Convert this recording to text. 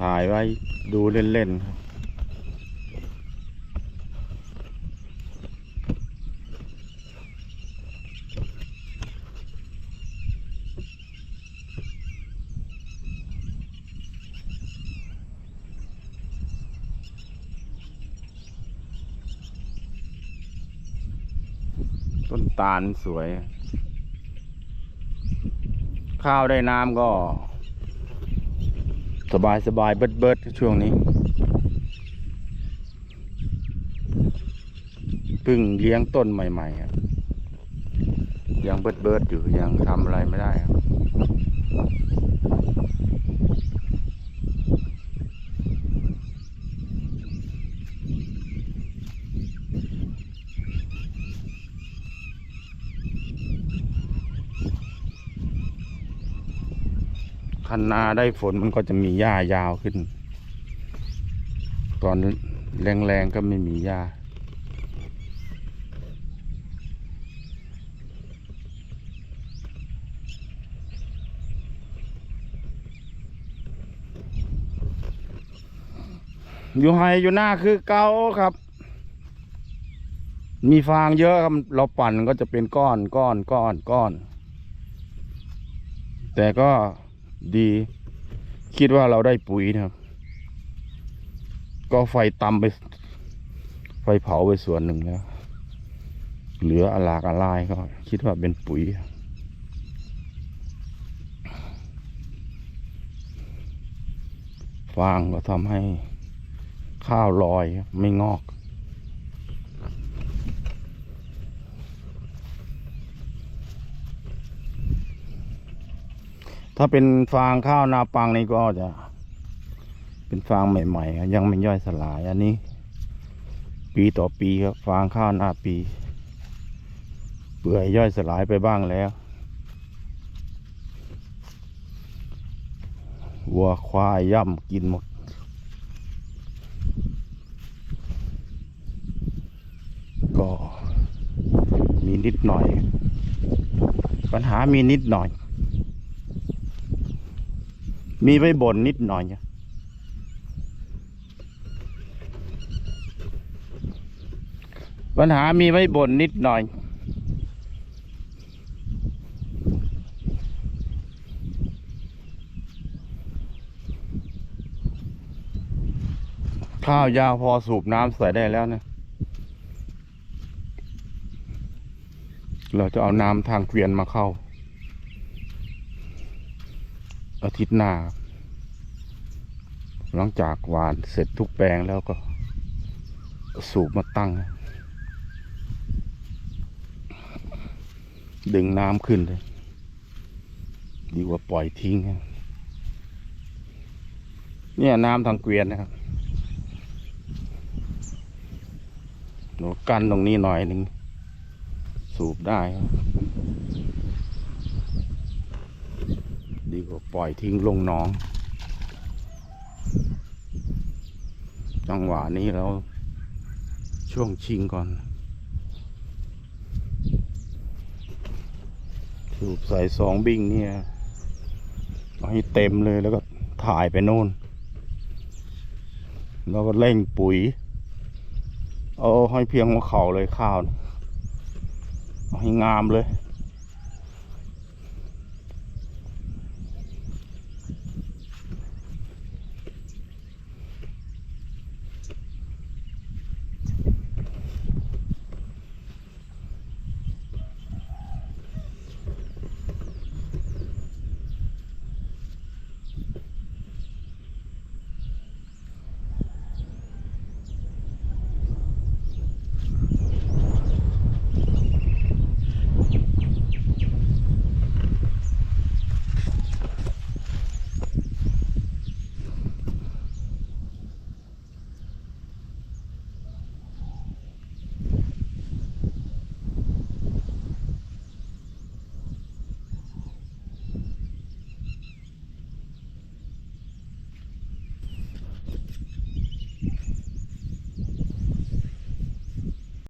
ถ่ายไว้ดูเล่นๆครับต้นตาลสวย ข้าวได้น้ำก็ สบายสบายเบิดเบิดช่วงนี้พึ่งเลี้ยงต้นใหม่ๆครับยังเบิดเบิดอยู่ยังทำอะไรไม่ได้ครับ คันนาได้ฝนมันก็จะมีหญ้ายาวขึ้น ตอนแรงๆก็ไม่มีหญ้าอยู่ไฮอยู่หน้าคือเกาครับ มีฟางเยอะครับ เราปั่นก็จะเป็นก้อนก้อนก้อนก้อน แต่ก็ ดี คิดว่าเราได้ปุ๋ยนะครับ ก็ไฟตำไป ไฟเผาไปส่วนหนึ่งแล้ว เหลืออลากอะลายก็คิดว่าเป็นปุ๋ยฟางก็ทำให้ข้าวลอยไม่งอก ถ้าเป็นฟางข้าวนาปังนี่ก็จะ เป็นฟางใหม่ๆยังไม่ย่อยสลายอันนี้ ปีต่อปีครับฟางข้าวนาปี เปื่อยย่อยสลายไปบ้างแล้ววัวควายย่ำกินหมด ก็มีนิดหน่อย ปัญหามีนิดหน่อย มีไปบ่นนิดหน่อยเนี่ยปัญหามีไว้บ่นนิดหน่อย ข้าวยาวพอสูบน้ำใส่ได้แล้วนะเราจะเอาน้ำทางเกวียนมาเข้า อาทิตย์หน้า หลังจากหวานเสร็จทุกแปลงแล้วก็ สูบมาตั้ง ดึงน้ำขึ้นเลย ดีกว่าปล่อยทิ้ง เนี่ยน้ำทางเกวียนนะครับหนูกันตรงนี้หน่อยหนึ่งสูบได้ครับ ดีกว่าปล่อยทิ้งลงหนอง จังหวะนี้เราช่วงชิงก่อนสูบใส่สองบิ่งเนี่ยเอาให้เต็มเลยแล้วก็ถ่ายไปโน่น แล้วก็เร่งปุ๋ย เอาให้เพียงหัวเข่าเลยข้าว เอาให้งามเลย